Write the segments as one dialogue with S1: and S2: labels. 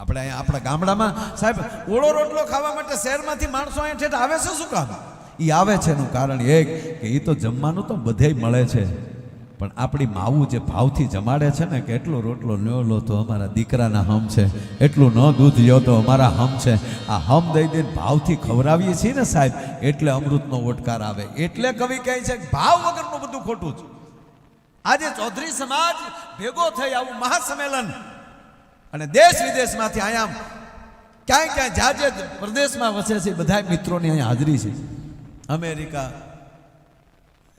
S1: આપણે અહીંયા આપણા ગામડામાં, સાહેબ, ઓળો રોટલો ખાવા માટે શહેરમાંથી માણસો અહીંયા ઠેઠ આવે છે શું કામ? એ આવે છે એનું કારણ એક કે એ તો જમવાનું તો બધેય મળે છે. પણ આપણી માવું જે ભાવથી જમાડે છે ને, કે એટલો રોટલો ન લો તો અમારા દીકરાના હમ છે. એટલું ન દૂધ લ્યો તો અમારા હમ છે. આ હમ દઈ દઈને ભાવથી ખવડાવીએ છીએ ને સાહેબ, એટલે અમૃતનો ઓટકાર આવે. એટલે કવિ કહે છે ભાવ વગરનું બધું ખોટું છે આજે ચૌધરી સમાજ ભેગો થઈ આવું મહાસંમેલન અને દેશ વિદેશમાંથી અહીંયા ક્યાંય ક્યાંય જ્યાં જે પ્રદેશમાં વસે છે બધા મિત્રોની અહીંયા હાજરી છે. અમેરિકા,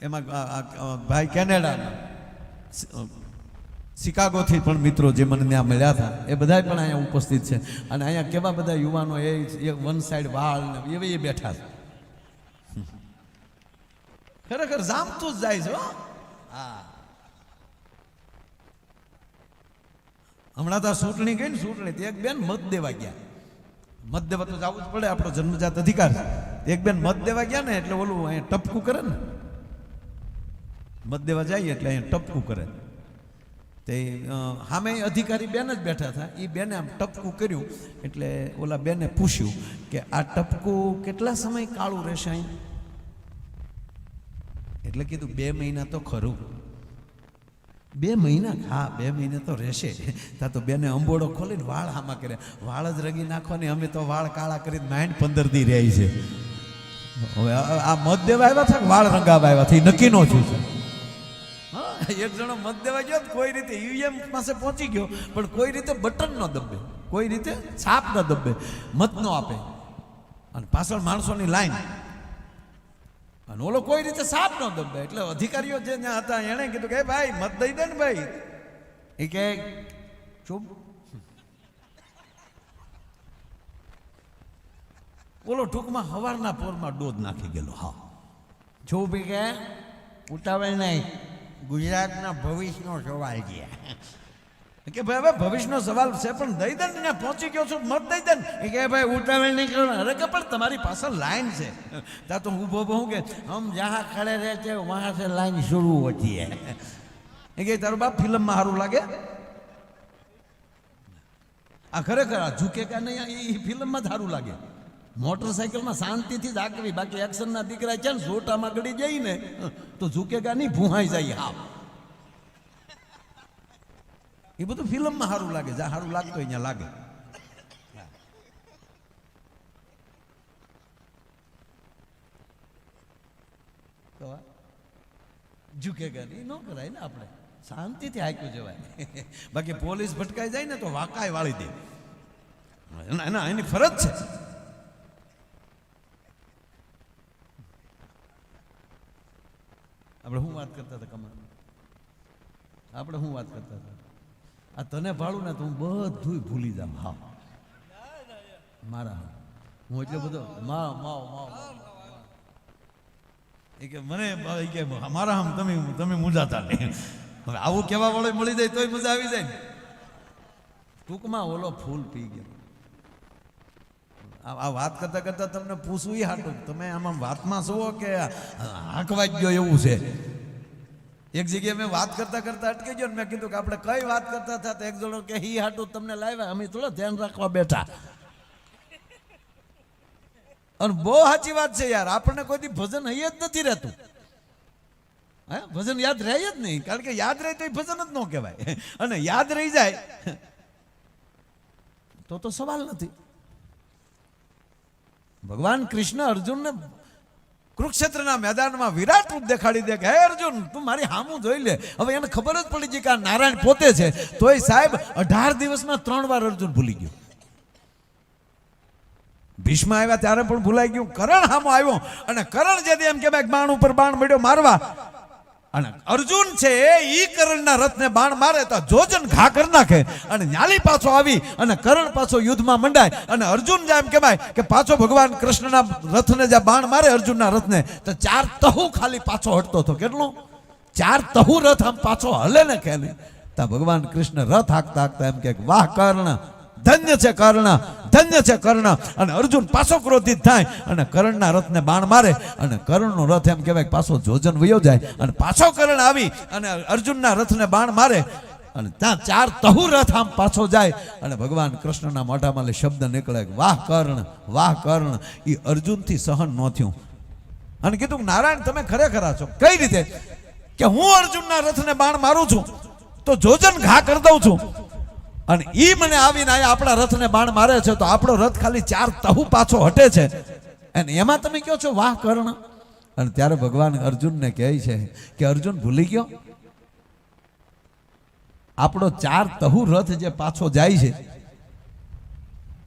S1: એમાં ભાઈ કેનેડા, શિકાગોથી પણ મિત્રો જે મને ત્યાં મળ્યા હતા, એ બધા પણ અહીંયા ઉપસ્થિત છે. અને અહીંયા કેવા બધા યુવાનો એ વન સાઈડ વાળ ને એવી એ બેઠા છે. ખરેખર જામતું જ જાય છે હો. હમણાં તો ચૂંટણી ગઈ ને ચૂંટણી એક બેન મત દેવા ગયા. મત દેવા તો જવું જ પડે, આપણો જન્મજાત અધિકાર. એક બેન મત દેવા ગયા ને, એટલે ઓલું અહીંયા ટપકું કરે ને. મત દેવા જઈએ એટલે અહીંયા ટપકું કરે. તે સામે અધિકારી બેન જ બેઠા હતા. એ બેને આમ ટપકું કર્યું, એટલે ઓલા બેને પૂછ્યું કે આ ટપકું કેટલા સમય કાળું રહેશે અહીં? એટલે કીધું, બે મહિના તો ખરું. બે મહિના? હા, બે મહિને તો રહેશે. તા તો બેને અંબોડો ખોલીને વાળ આમાં કરે વાળ જ રગી નાખવાની, અમે તો વાળ કાળા કરીને માઇન્ડ પંદર દી રહી છે. હવે આ મત દેવા આવ્યા છે વાળ રંગાવા આવ્યા છે નક્કી નો છું. એક જણો મત દેવા ગયો કોઈ રીતે યુએમ પાસે પહોંચી ગયો, પણ કોઈ રીતે બટન ન દબે. કોઈ રીતે છાપ ન દબે. મત ન આપે. અને પાછળ માણસોની લાઈન. અને ઓલો કોઈ રીતે સાપ ન દબે એટલે અધિકારીઓ જે ત્યાં હતા એણે કીધું કે ભાઈ, મત દઈ દે ને ભાઈ. એ કે, ચૂપ. ઓલો ટૂંકમાં હવારના પોરમાં ડોધ નાખી ગયેલો, હા.
S2: જો કે, ઉતાવળ નહીં, ગુજરાતના ભવિષ્યનો સવાલ છે.
S1: કે ભાઈ હવે ભવિષ્યનો સવાલ છે પણ દઈ દે ને પહોંચી ગયો છું મત દઈ દે ને
S2: કે ભાઈ ઉતાવળ નહીં કરો
S1: અરે કે પણ તમારી પાછળ લાઈન છે ત્યાં તો હું બહુ કે
S2: હમ જ્યાં ખડે રહેતે વહાં સે લાઈન શરૂ હોતી હે
S1: એ કે તારું બાપ ફિલ્મમાં સારું લાગે આ ખરેખર આ ઝૂકે કે નહીં એ ફિલ્મમાં જ સારું લાગે મોટરસાઇકલમાં શાંતિથી જ હાકવી બાકી એક્શનના દીકરા છે ને જોટામાં ગળી જઈને તો ઝૂકે કે નહીં ભૂહાઈ જાય હા એ બધું ફિલ્મમાં સારું લાગે, જ્યાં સારું લાગતું અહીંયા લાગે. તો કરી ન કરાય ને આપણે. શાંતિથી હાક્યું જવાય. બાકી પોલીસ ભટકાઈ જાય ને તો વાકાય વાળી દે. ના એની ફરજ છે. આપણે શું વાત કરતા હતા કમર આપણે શું વાત કરતા હતા? આ તને ભાડું ને તો હું બધું ભૂલી જાઉં. હા. મારા હા. એટલો બધો માવ માવ માવ એ કે મને કે મારા આમ તમે તમે મૂંઝાતા નહીં. હવે આવું કહેવા વાળો મળી જાય તોય મજા આવી જાય ટૂંકમાં ઓલો ફૂલ પી ગયો. આ વાત કરતા કરતા તમને પૂછવું હાટું તમે આમાં વાતમાં શું કે હાંકવા જ ગયો એવું છે. એક જગ્યાએ મેં વાત કરતા કરતા અટકી ગયો ને મેં કીધું કે આપણે કઈ વાત કરતા હતા તો એક જણો કે હી હાટું તમને લાવ્યા, અમે થોડો ધ્યાન રાખવા બેઠા. અને બહુ સાચી વાત છે યાર, આપણને કોઈ દી ભજન હૈયે જ નથી રહેતું. હે? ભજન યાદ રહે જ નહીં, કારણ કે યાદ રહે તો એ ભજન જ ન કહેવાય. અને યાદ રહી જાય, તો તો સવાલ નથી. ભગવાન કૃષ્ણ અર્જુનને કુરુક્ષેત્રના મેદાનમાં વિરાટ રૂપ દેખાડી દે કે, હે અર્જુન, તું મારી હામું જોઈ લે. હવે એને ખબર જ પડી ગઈ કે આ નારાયણ પોતે છે. તોય સાહેબ, અઢાર દિવસમાં ત્રણ વાર અર્જુન ભૂલી ગયો. ભીષ્મ આવ્યા ત્યારે પણ ભૂલાઈ ગયું. કરણ હામો આવ્યો અને કરણ જે એમ કે બાણ ઉપર બાણ મળ્યો મારવા. અને અર્જુન છે એ કરણના રથને બાણ મારે તો જોજન ઘા કરી નાખે. અને ન્યાલી પાછો આવી અને કરણ પાછો યુદ્ધમાં મંડાય. અને અર્જુન જે એમ કહેવાય કે પાછો ભગવાન કૃષ્ણના રથને જે બાણ મારે અર્જુનના રથને, તો ચાર તહુ ખાલી પાછો હટતો હતો. કેટલું? ચાર તહુ રથ આમ પાછો હલે ને કે ત્યાં ભગવાન કૃષ્ણ રથ હાંકતા હાંકતા એમ કે, વાહ, કર્ણ ધન્ય છે કર્ણ, ધન્ય છે કર્ણ. અને અર્જુન પાછો ક્રોધિત થાય અને કર્ણના રથને બાણ મારે અને કર્ણનો રથ એમ કહેવાય પાછો જોજન વયો જાય. અને પાછો કર્ણ આવી અને અર્જુનના રથને બાણ મારે અને ત્યાં ચાર તહુ રથ આમ પાછો જાય. અને ભગવાન કૃષ્ણના મોઢામાં શબ્દ નીકળે વાહ કર્ણ વાહ કર્ણ. એ અર્જુનથી સહન ન થયું. અને કીધું નારાયણ, તમે ખરેખર છો. કઈ રીતે? કે હું અર્જુનના રથને બાણ મારું છું, તો જોજન ઘા કરી દઉં છું. અને ઈ મને આવીને આ આપણા રથને બાણ મારે છે તો આપણો રથ ખાલી ચાર તહુ પાછો હટે છે. અને એમાં તમે કહો છો? વાહ, કર્ણ. અને ત્યારે ભગવાન અર્જુનને કહે છે કે, અર્જુન, ભૂલી ગયો? આપણો ચાર તહુ રથ જે પાછો જાય છે.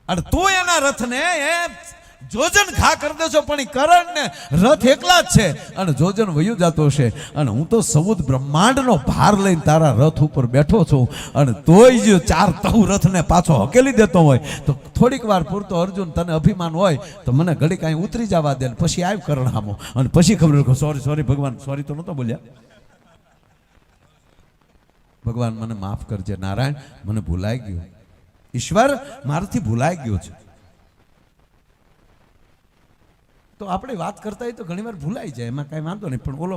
S1: અને તું એના રથને એ જોજન ઘા કરી દેશો પણ કરણ ને રથ એકલા જ છે. અને જોજન વયું જતો છે અને હું તો સમુદ્ર બ્રહ્માંડનો ભાર લઈને તારા રથ ઉપર બેઠો છું. અને તોય જો ચાર તહુ રથને પાછો હકેલી દેતો હોય. તો થોડીક વાર પૂરતો અર્જુન તને અભિમાન હોય, તો મને ઘડી કાંઈ ઉતરી જવા દે પછી આવ્યું કરણ હામો અને પછી ખબર સોરી સોરી ભગવાન સોરી તો નહોતો બોલ્યા. ભગવાન મને માફ કરજે, નારાયણ, મને ભૂલાઈ ગયું. ઈશ્વર મારાથી ભૂલાઈ ગયો છે. તો આપણે વાત કરતા તો ઘણીવાર ભૂલાઈ જાય એમાં કઈ વાંધો નહીં. પણ ઓલો.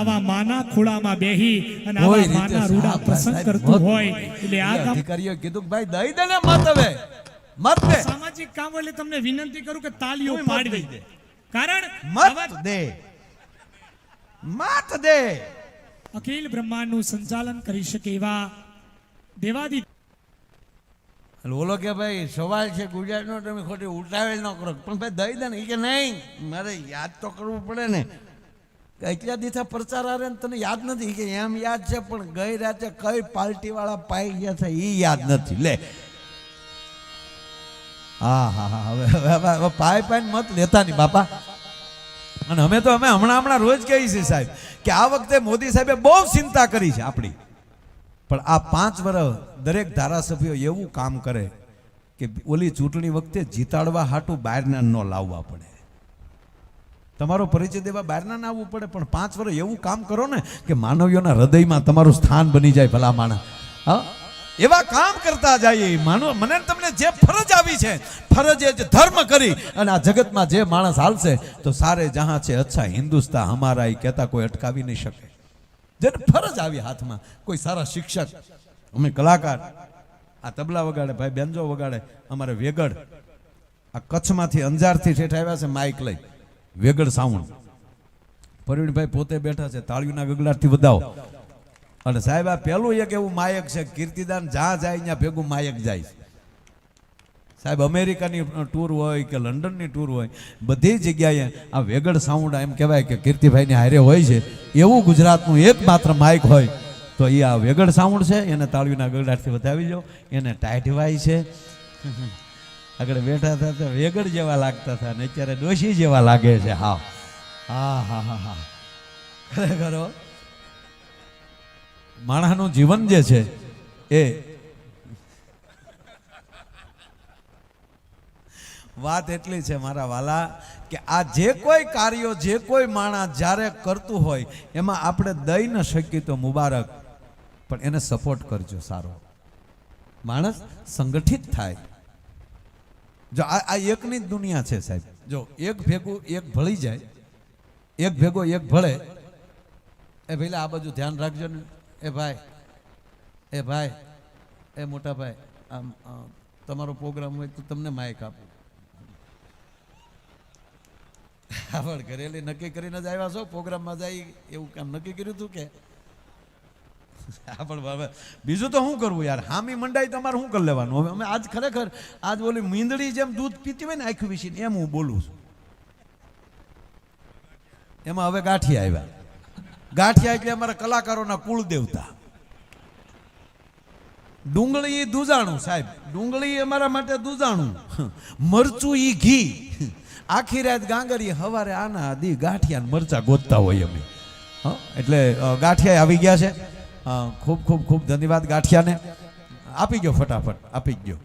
S3: આવા માના ખોળામાં બેહી અને આવા માના રૂડા પ્રસંગ કરતું હોય. એટલે આ
S1: એ કીધું કે ભાઈ દઈ દે ને મત હવે. મત દે.
S3: સામાજિક કામ એટલે તમને વિનંતી કરું કે તાલીઓ પાડવી.
S1: દે.
S3: કારણ
S1: મત દે. મત દે.
S3: અખિલ બ્રહ્માંડનું સંચાલન કરી શકે એવા દેવાદી
S2: ઓલો કે ભાઈ, સવાલ છે ગુજરાતનો, તમે ખોટી ઉતાવેલ ન કરો. પણ ભાઈ દઈ દે ને એ કે નહીં, મારે યાદ તો કરવું પડે ને. એટલા દિવસે પ્રચાર આવે ને તને યાદ નથી? કે એમ યાદ છે, પણ ગઈ રાતે કઈ પાર્ટી વાળા પાઈ ગયા છે એ યાદ નથી. લે.
S1: હા હા હા, હવે હવે પાય પાય મત લેતા નહીં, બાપા. અને અમે તો અમે હમણાં હમણાં રોજ કહીએ છીએ સાહેબ, કે આ વખતે મોદી સાહેબે બહુ ચિંતા કરી છે આપણી. પણ આ પાંચ વર્ષ દરેક ધારાસભ્યો એવું કામ કરે કે ઓલી ચૂંટણી વખતે જીતાડવા હાટું બહારના ન લાવવા પડે. તમારો પરિચય દેવા બહારના ના આવવું પડે, પણ પાંચ વર્ષ એવું કામ કરો ને કે માનવીઓના હૃદયમાં તમારું સ્થાન બની જાય ભલા માણા હા? એવા કામ કરતા જઈએ માનો મને તમને જે ફરજ આવી છે, ફરજ એ જ ધર્મ કરી અને આ જગતમાં જે માણસ હાલશે તો સારે જહાં છે, અચ્છા હિન્દુસ્તા હમારા એ કહેતા કોઈ અટકાવી નહીં શકે. જેને ફરજ આવી હાથમાં. કોઈ સારા શિક્ષક. અમે કલાકાર. આ તબલા વગાડે, ભાઈ બેન્જો વગાડે, અમારે વેગડ આ કચ્છમાંથી અંજારથી ઠેઠ આવ્યા છે, માઇક લઈ. વેગડ સાઉન્ડ. પરવીણભાઈ પોતે બેઠા છે, તાળીઓના ગગડાટથી વધાવો. અને સાહેબ, આ પહેલું એક એવું માયક છે, કીર્તિદાન જ્યાં જાય ત્યાં ભેગું માયક જાય છે. સાહેબ, અમેરિકાની ટૂર હોય કે લંડનની ટૂર હોય, બધી જગ્યાએ આ વેગડ સાઉન્ડ એમ કહેવાય કે કીર્તિભાઈની હારે હોય છે. એવું ગુજરાતનું એકમાત્ર માઇક હોય. તો એ આ વેગડ સાઉન્ડ છે, એને તાળવીના ગગડાટથી બતાવી લો. એને ટાઈટવાય છે. આગળ બેઠા હતા તો વેગડ જેવા લાગતા હતા ને અત્યારે ડોશી જેવા લાગે છે. હા. હા હા હા હા. ખરેખર માણસનું જીવન જે છે, એ વાત એટલી છે મારા વાલા કે આ જે કોઈ કાર્યો, જે કોઈ માણસ જ્યારે કરતું હોય, એમાં આપણે દઈ ન શકીએ તો મુબારક. પણ એને સપોર્ટ કરજો સારો. માણસ સંગઠિત થાય. જો આ આ એકની જ દુનિયા છે સાહેબ. જો એક ભેગું એક ભળી જાય, એક ભેગો એક ભળે, એ ભાઈ આ બાજુ ધ્યાન રાખજો ને. એ ભાઈ એ ભાઈ, એ મોટા ભાઈ, આમ તમારો પ્રોગ્રામ હોય તો તમને માઇક આપું. પણ ઘરેલી નક્કી કરીને જ આવ્યા છો? પ્રોગ્રામમાં જાય એવું કામ નક્કી કર્યું હતું કે? હા, પણ બીજું તો શું કરવું યાર? હામી મંડાઈ તમારે શું કરી લેવાનું? હવે અમે આજ ખરેખર આજ ઓલી મીંદડી જેમ દૂધ પીતી હોય ને આખું વિશે એમ હું બોલું છું. એમાં હવે ગાંઠિયા આવ્યા. ગાંઠિયા એટલે અમારા કલાકારોના કુળ દેવતા ડુંગળી ઈ દૂધાણું સાહેબ. ડુંગળી અમારા માટે દુજાણું મરચું ઈ ઘી. આખી રાત ગાંગરી હવારે આના દી ગાંઠિયા મરચા ગોતતા હોય અમે. હં? એટલે ગાંઠિયા આવી ગયા છે. ખૂબ ખૂબ ખૂબ ધન્યવાદ ગાંઠિયાને. આપી ગયો ફટાફટ, આપી ગયો